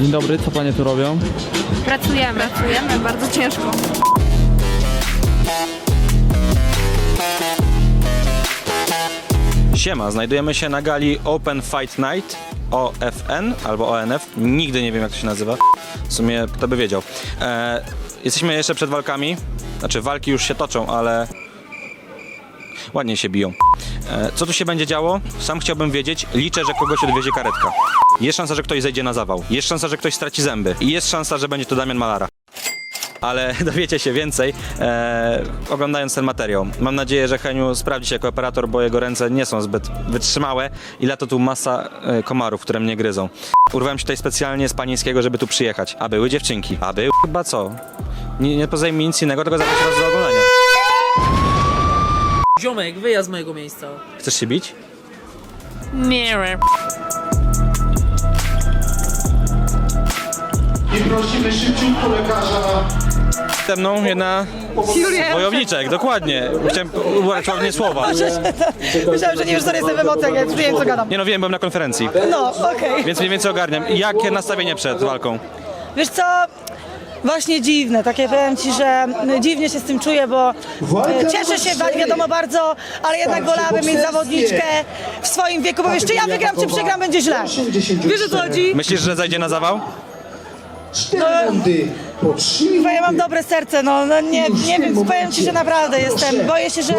Dzień dobry, co panie tu robią? Pracujemy. Pracujemy bardzo ciężko. Siema, znajdujemy się na gali Open Fight Night OFN albo ONF. Nigdy nie wiem jak to się nazywa. W sumie kto by wiedział. E, jesteśmy jeszcze przed walkami. Znaczy walki już się toczą, ale ładnie się biją. E, co tu się będzie działo? Sam chciałbym wiedzieć. Liczę, że kogoś odwiezie karetka. Jest szansa, że ktoś zejdzie na zawał. Jest szansa, że ktoś straci zęby. I jest szansa, że będzie to Damian Malara. Ale dowiecie się więcej e, oglądając ten materiał. Mam nadzieję, że Heniu sprawdzi się jako operator, bo jego ręce nie są zbyt wytrzymałe i lata tu masa e, komarów, które mnie gryzą. Urwałem się tutaj specjalnie z Panińskiego, żeby tu przyjechać. A były dziewczynki. A były chyba co? Nie, nie poza mi nic innego, tylko zapraszam was do oglądania. Ziomek, wyjazd z mojego miejsca. Chcesz się bić? Nie. I prosimy szybciutko lekarza. Ze mną jedna wojowniczek, dokładnie. Chciałem ubrać ładnie słowa. Myślałem, że nie wiesz, co jestem w emocjach, ja już wiem, co gadam. Nie no, wiem, byłem na konferencji, No, okej. więc mniej więcej ogarniam. Jakie nastawienie przed walką? Wiesz co? Właśnie dziwne, takie powiem Ci, że dziwnie się z tym czuję, bo e, cieszę się, wi- wiadomo bardzo, ale jednak wolałabym mieć zawodniczkę w swoim wieku, bo wiesz, czy ja wygram, czy przegram, będzie źle. Wiesz o co chodzi? Myślisz, że zajdzie na zawał? Cztery rundy po trzy Bo ja mam dobre serce, no, no nie, nie wiem, powiem Ci, że naprawdę jestem, boję się, że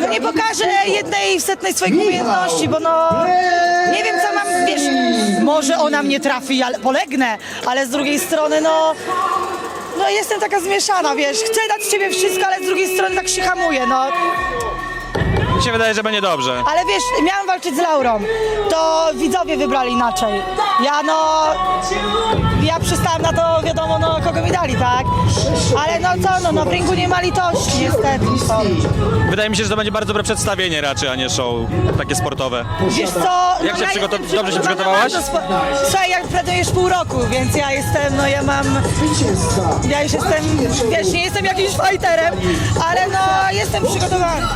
no, nie pokażę jednej w setnej swoich umiejętności, bo no, nie wiem co mam, wiesz, może ona mnie trafi, ale polegnę, ale z drugiej strony, no, no jestem taka zmieszana, wiesz, chcę dać z Ciebie wszystko, ale z drugiej strony tak się hamuję, no, Mi się wydaje, że będzie dobrze. ale wiesz, miałam walczyć z Laurą, to widzowie wybrali inaczej, ja no, ja przystałam na to, wiadomo, no, kogo mi dali, tak, ale no co, no, no w ringu nie ma litości, niestety, no. Wydaje mi się, że to będzie bardzo dobre przedstawienie raczej, a nie show takie sportowe. Wiesz co? Jak się ja jestem dobrze się przygotowana przygotowałaś? bardzo spo- Słuchaj, jak trenujesz pół roku, więc ja jestem, no ja mam, ja już jestem, wiesz, nie jestem jakimś fighterem, ale no jestem przygotowana.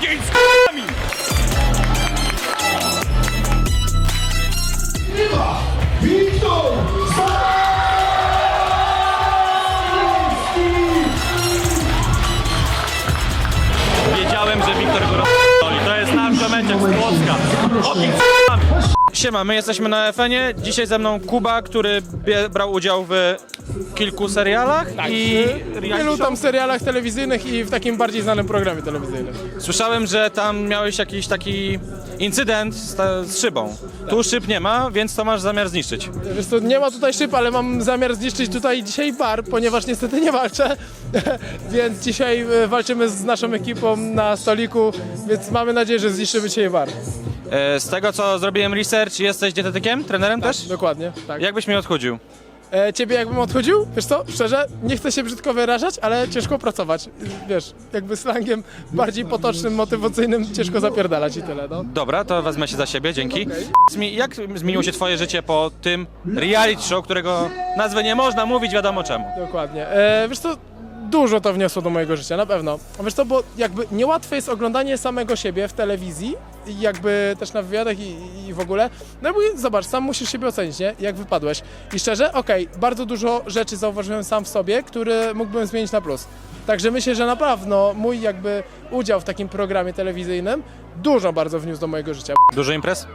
Ogień z k***ami! Wiktor Wiedziałem, że Wiktor go rozdoli. To jest nasz domeczek z Płocka. Ogień z k***ami! Siema, my jesteśmy na FN-ie. Dzisiaj ze mną Kuba, który bie- brał udział w kilku serialach i W wielu tam serialach telewizyjnych i w takim bardziej znanym programie telewizyjnym. Słyszałem, że tam miałeś jakiś taki incydent z, ta- z szybą. Tu szyb nie ma, więc to masz zamiar zniszczyć. Wiesz co, nie ma tutaj szyb, ale mam zamiar zniszczyć tutaj dzisiaj bar, ponieważ niestety nie walczę, więc dzisiaj e, walczymy z naszą ekipą na stoliku, więc mamy nadzieję, że zniszczymy dzisiaj bar. E, Z tego co zrobiłem research, jesteś dietetykiem, trenerem też? Dokładnie, tak. Jak byś mnie odchudził? E, ciebie jakbym odchodził, wiesz co, szczerze, nie chcę się brzydko wyrażać, ale ciężko pracować. Wiesz, jakby slangiem bardziej potocznym, motywacyjnym, ciężko zapierdalać i tyle, no. Dobra, to wezmę się za siebie, dzięki. Jak zmieniło się twoje życie po tym reality show, którego nazwy nie można mówić wiadomo czemu? Dokładnie. E, wiesz co, dużo to wniosło do mojego życia, na pewno. Wiesz co, bo jakby niełatwe jest oglądanie samego siebie w telewizji jakby też na wywiadach i, i w ogóle. No bo zobacz, sam musisz siebie ocenić, nie? Jak wypadłeś. I szczerze, okej, bardzo dużo rzeczy zauważyłem sam w sobie, które mógłbym zmienić na plus. Także myślę, że na pewno mój jakby udział w takim programie telewizyjnym dużo bardzo wniósł do mojego życia. Dużo imprez?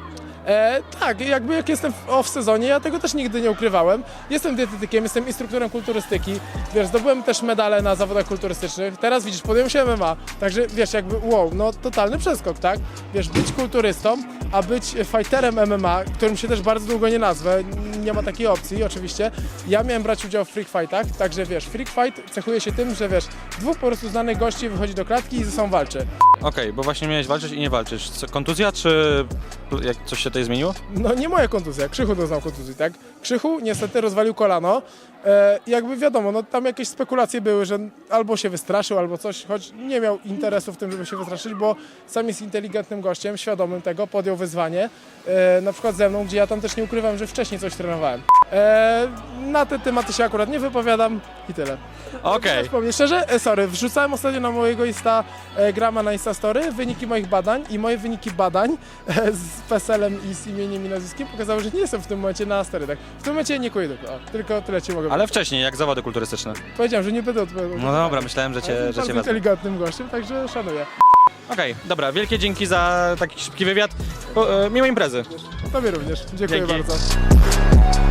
E, tak, jakby jak jestem w off sezonie, ja tego też nigdy nie ukrywałem. Jestem dietetykiem, jestem instruktorem kulturystyki, wiesz, zdobyłem też medale na zawodach kulturystycznych. Teraz widzisz, podjąłem się MMA, także wiesz, jakby wow, no totalny przeskok, tak? Wiesz, być kulturystą, a być fighterem MMA, którym się też bardzo długo nie nazwę, nie ma takiej opcji oczywiście. Ja miałem brać udział w freak fightach, także wiesz, freak fight cechuje się tym, że wiesz, dwóch po prostu znanych gości wychodzi do klatki i ze sobą walczy. Okej, bo właśnie miałeś walczyć i nie walczysz. Co, kontuzja, czy jak coś się tutaj zmieniło? No nie moja kontuzja, Krzychu doznał kontuzji, tak? Krzychu niestety rozwalił kolano. E, jakby wiadomo, no tam jakieś spekulacje były, że albo się wystraszył, albo coś, choć nie miał interesu w tym, żeby się wystraszyć, bo sam jest inteligentnym gościem, świadomym tego, podjął wyzwanie, e, na przykład ze mną, gdzie ja tam też nie ukrywam, że wcześniej coś trenowałem. E, na te tematy się akurat nie wypowiadam i tyle. Okej. Wspomnieć szczerze, e, sorry, wrzucałem ostatnio na mojego Insta e, grama na Instastory wyniki moich badań i moje wyniki badań e, z PESEL-em i z imieniem i nazwiskiem pokazały, że nie jestem w tym momencie na sterydach. W tym momencie nie kuję dupy, o, tylko tyle ci mogę Ale wcześniej, jak zawody kulturystyczne. Powiedziałem, że nie będę odpowiadał. No dobra, myślałem, że Ale cię, jestem że cię bardzo wezmę. inteligentnym gościem, także szanuję. Okej, dobra, wielkie dzięki za taki szybki wywiad. O, e, miłej imprezy. Tobie również. Dziękuję Dzięki. bardzo.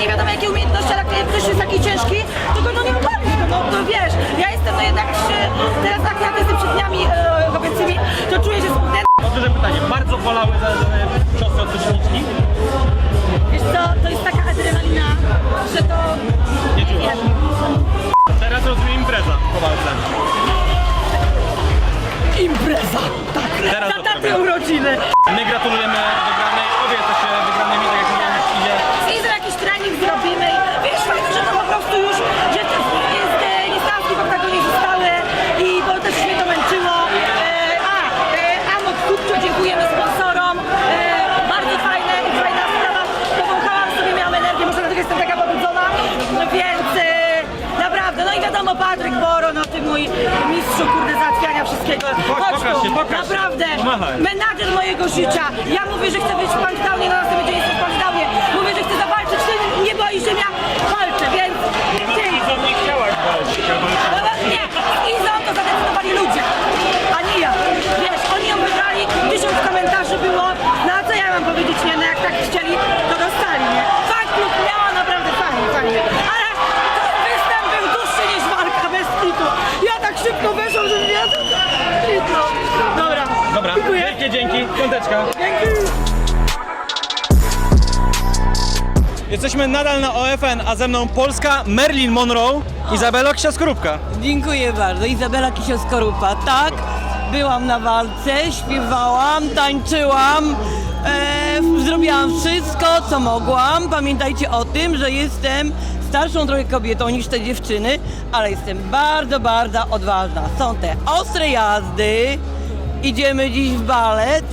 Nie wiadomo jakie umiejętności, ale jak ktoś jest taki ciężki, to go no nie obalisz, no, no to wiesz, ja jestem no jednak, przy, teraz tak jak jestem przed dniami e, kobiecymi, to czuję, że jestem Dobrze pytanie, bardzo bolały za za ciosy od przeciwniczki? Wiesz co, to jest taka adrenalina, że to... Nie czułam. Teraz rozumiem impreza po walce. Impreza! Tak, Teraz na taty dopiero. urodziny. My gratulujemy wygranej, obie jesteście wygranymi, tak jak mówiłem już idzie. Zjeżdżę jakiś trening zrobimy i wiesz, fajnie, że to po prostu już, że to jest e, niestawki w oktagonie zostały i bo też mnie to męczyło. E, a, e, Amok Kupcio, dziękujemy sponsorom. E, bardzo fajne i fajna sprawa. Powąchałam sobie, miałam energię, może dlatego jestem taka pobudzona, no więc e, naprawdę, no i wiadomo, Patryk Boro, no ty mój mistrzu, kurde, załatwiania wszystkiego. Chodź pokaż tu, się, pokaż się. naprawdę, Pomachaj. menadżer mojego życia. Ja mówię, że chcę być w Punkdownie, na następny dzień jestem w. Mówię, że chcę zawalczyć, ty nie boisz się, ja walczę, więc dzięki. To nie chciałaś walczyć. No, nie, i za to zadecydowali ludzie, a nie ja. Wiesz, oni ją wybrali, tysiąc komentarzy było, no a co ja mam powiedzieć, nie, no jak tak chcieli, to dostali, nie. Fan klub miała naprawdę fajnie, fajnie, ale ten występ był dłuższy niż walka, bez kitu. Ja tak szybko weszłam, że ja... No, dobra, Dobra, dziękuję. wielkie dzięki, piąteczka. Dzięki. Jesteśmy nadal na OFN, a ze mną Polska, Merlin Monroe, Izabela Ksia-Skorupka. Dziękuję bardzo. Izabela Kisio-Skorupa, tak. Byłam na walce, śpiewałam, tańczyłam, e, zrobiłam wszystko, co mogłam. Pamiętajcie o tym, że jestem starszą trochę kobietą niż te dziewczyny, ale jestem bardzo, bardzo odważna. Są te ostre jazdy, idziemy dziś w balet,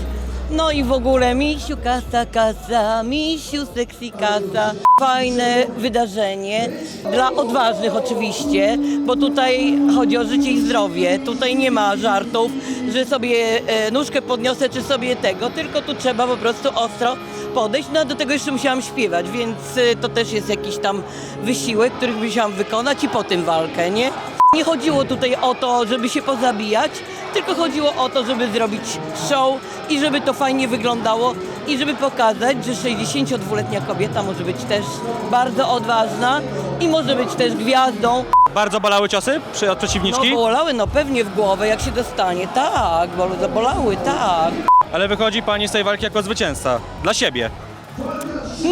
no i w ogóle misiu kasa kasa, misiu sexy kasa. Fajne wydarzenie dla odważnych oczywiście, bo tutaj chodzi o życie i zdrowie. Tutaj nie ma żartów, że sobie e, nóżkę podniosę czy sobie tego, tylko tu trzeba po prostu ostro podejść. No a do tego jeszcze musiałam śpiewać, więc e, to też jest jakiś tam wysiłek, który musiałam wykonać i potem walkę, nie? Nie chodziło tutaj o to, żeby się pozabijać, tylko chodziło o to, żeby zrobić show i żeby to fajnie wyglądało i żeby pokazać, że 62-letnia kobieta może być też bardzo odważna i może być też gwiazdą. Bardzo bolały ciosy przy, od No przeciwniczki, bolały, no pewnie w głowę, jak się dostanie, tak, bo zabolały, tak. ale wychodzi pani z tej walki jako zwycięzca. Dla siebie.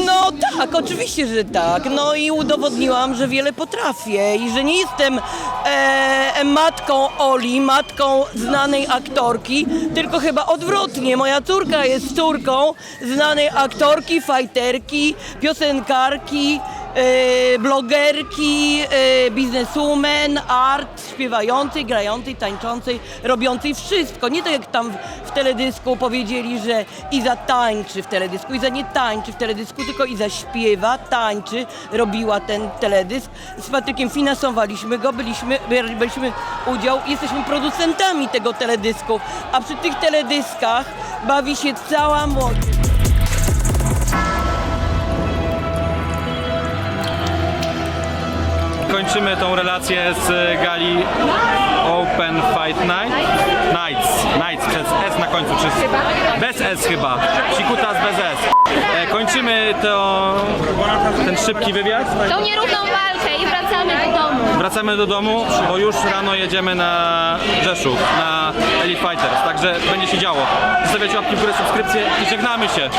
No tak, oczywiście, że tak. No i udowodniłam, że wiele potrafię i że nie jestem e, matką Oli, matką znanej aktorki, tylko chyba odwrotnie. Moja córka jest córką znanej aktorki, fajterki, piosenkarki, e, blogerki, e, bizneswoman, art, śpiewającej, grającej, tańczącej, robiącej wszystko. Nie tak jak tam w, w teledysku powiedzieli, że Iza tańczy w teledysku. Iza nie tańczy w teledysku, tylko Iza śpiewa, tańczy, robiła ten teledysk. Z Patrykiem finansowaliśmy go, byliśmy, byliśmy udział, jesteśmy producentami tego teledysku. A przy tych teledyskach bawi się cała młodzież. Kończymy tą relację z gali Open Fight Night. Nights, Nights przez S na końcu, czy bez S chyba. Sikutas bez S. E, kończymy to, ten szybki wywiad. Tą nierówną walkę i wracamy do domu. Wracamy do domu, bo już rano jedziemy na Rzeszów, na Elite Fighters, także będzie się działo. Zostawiacie łapki w górę, subskrypcję i żegnamy się.